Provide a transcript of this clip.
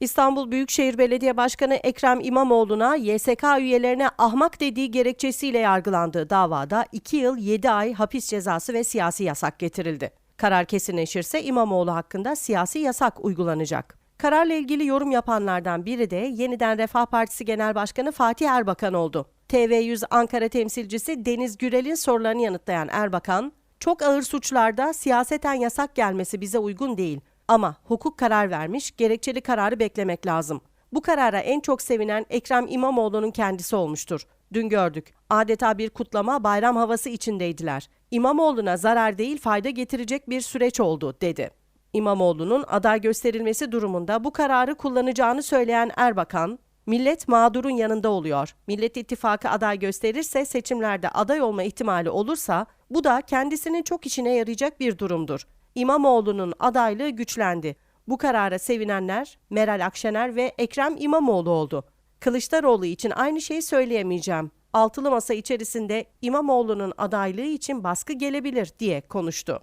İstanbul Büyükşehir Belediye Başkanı Ekrem İmamoğlu'na YSK üyelerine ahmak dediği gerekçesiyle yargılandığı davada 2 yıl 7 ay hapis cezası ve siyasi yasak getirildi. Karar kesinleşirse İmamoğlu hakkında siyasi yasak uygulanacak. Kararla ilgili yorum yapanlardan biri de yeniden Refah Partisi Genel Başkanı Fatih Erbakan oldu. TV100 Ankara temsilcisi Deniz Gürel'in sorularını yanıtlayan Erbakan, çok ağır suçlarda siyaseten yasak gelmesi bize uygun değil. Ama hukuk karar vermiş, gerekçeli kararı beklemek lazım. Bu karara en çok sevinen Ekrem İmamoğlu'nun kendisi olmuştur. Dün gördük. Adeta bir kutlama bayram havası içindeydiler. İmamoğlu'na zarar değil fayda getirecek bir süreç oldu, dedi. İmamoğlu'nun aday gösterilmesi durumunda bu kararı kullanacağını söyleyen Erbakan, millet mağdurun yanında oluyor. Millet İttifakı aday gösterirse seçimlerde aday olma ihtimali olursa bu da kendisinin çok işine yarayacak bir durumdur. İmamoğlu'nun adaylığı güçlendi. Bu karara sevinenler Meral Akşener ve Ekrem İmamoğlu oldu. Kılıçdaroğlu için aynı şeyi söyleyemeyeceğim. Altılı masa içerisinde İmamoğlu'nun adaylığı için baskı gelebilir diye konuştu.